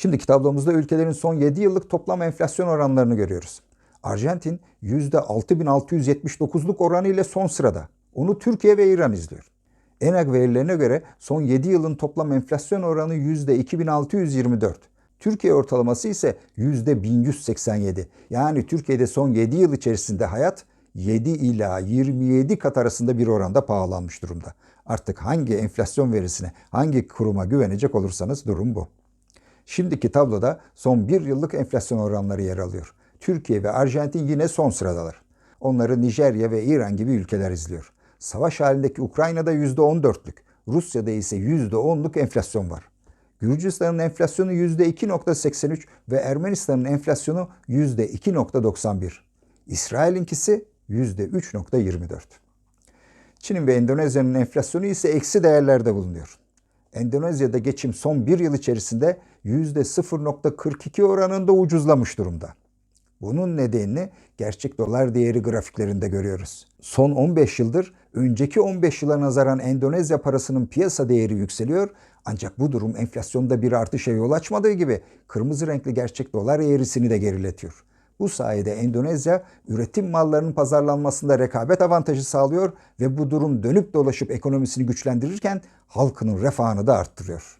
Şimdi tablomuzda ülkelerin son 7 yıllık toplam enflasyon oranlarını görüyoruz. Arjantin %6679'luk oranı ile son sırada. Onu Türkiye ve İran izliyor. ENAG verilerine göre son 7 yılın toplam enflasyon oranı %2624. Türkiye ortalaması ise %1187. Yani Türkiye'de son 7 yıl içerisinde hayat 7 ila 27 kat arasında bir oranda pahalanmış durumda. Artık hangi enflasyon verisine, hangi kuruma güvenecek olursanız durum bu. Şimdiki tabloda son bir yıllık enflasyon oranları yer alıyor. Türkiye ve Arjantin yine son sıradalar. Onları Nijerya ve İran gibi ülkeler izliyor. Savaş halindeki Ukrayna'da %14'lük, Rusya'da ise %10'luk enflasyon var. Gürcistan'ın enflasyonu %2.83 ve Ermenistan'ın enflasyonu %2.91. İsrail'inkisi %3.24. Çin'in ve Endonezya'nın enflasyonu ise eksi değerlerde bulunuyor. Endonezya'da geçim son bir yıl içerisinde %0.42 oranında ucuzlamış durumda. Bunun nedenini gerçek dolar değeri grafiklerinde görüyoruz. Son 15 yıldır önceki 15 yıla nazaran Endonezya parasının piyasa değeri yükseliyor ancak bu durum enflasyonda bir artışa yol açmadığı gibi kırmızı renkli gerçek dolar eğrisini de geriletiyor. Bu sayede Endonezya üretim mallarının pazarlanmasında rekabet avantajı sağlıyor ve bu durum dönüp dolaşıp ekonomisini güçlendirirken halkının refahını da arttırıyor.